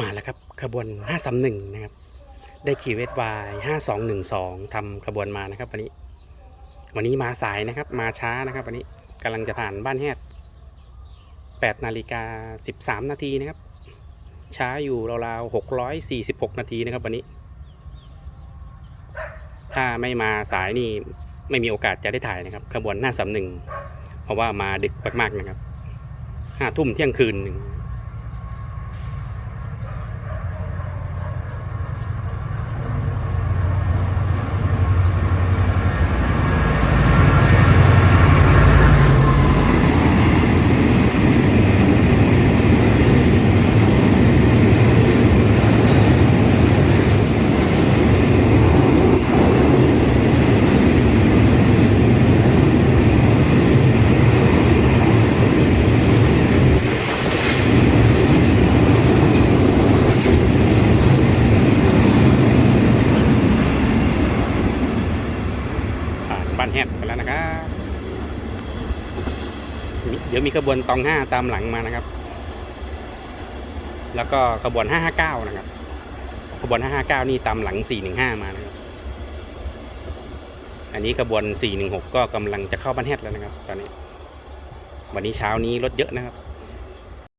มาแล้วครับขบวน 531 นะครับ ได้ขี่เวทวาย5212ทำขบวนมานะครับ วันนี้ วันนี้มาสายนะครับ มาช้านะครับ วันนี้กำลังจะผ่านบ้านแฮด8นาฬิกา13 นาทีนะครับ ช้าอยู่ราวๆ646 นาทีนะครับ วันนี้ ถ้าไม่มาสายนี่ไม่มีโอกาสจะได้ถ่ายนะครับ ขบวน 531 เพราะว่ามาดึกมากๆนะครับห้าทุ่มเที่ยงคืนหนึ่ง ผ่านแฮดไปแล้วนะครับ เดี๋ยวมีขบวนตองห้าตามหลังมานะครับ แล้วก็ขบวนห้าห้าเก้านะครับขบวนห้าห้าเก้านี่ตามหลังสี่หนึ่งห้ามานะครับ อันนี้ขบวนสี่หนึ่งหกก็กำลังจะเข้าบ้านแฮดแล้วนะครับ ตอนนี้ วันนี้เช้านี้รถเยอะนะครับ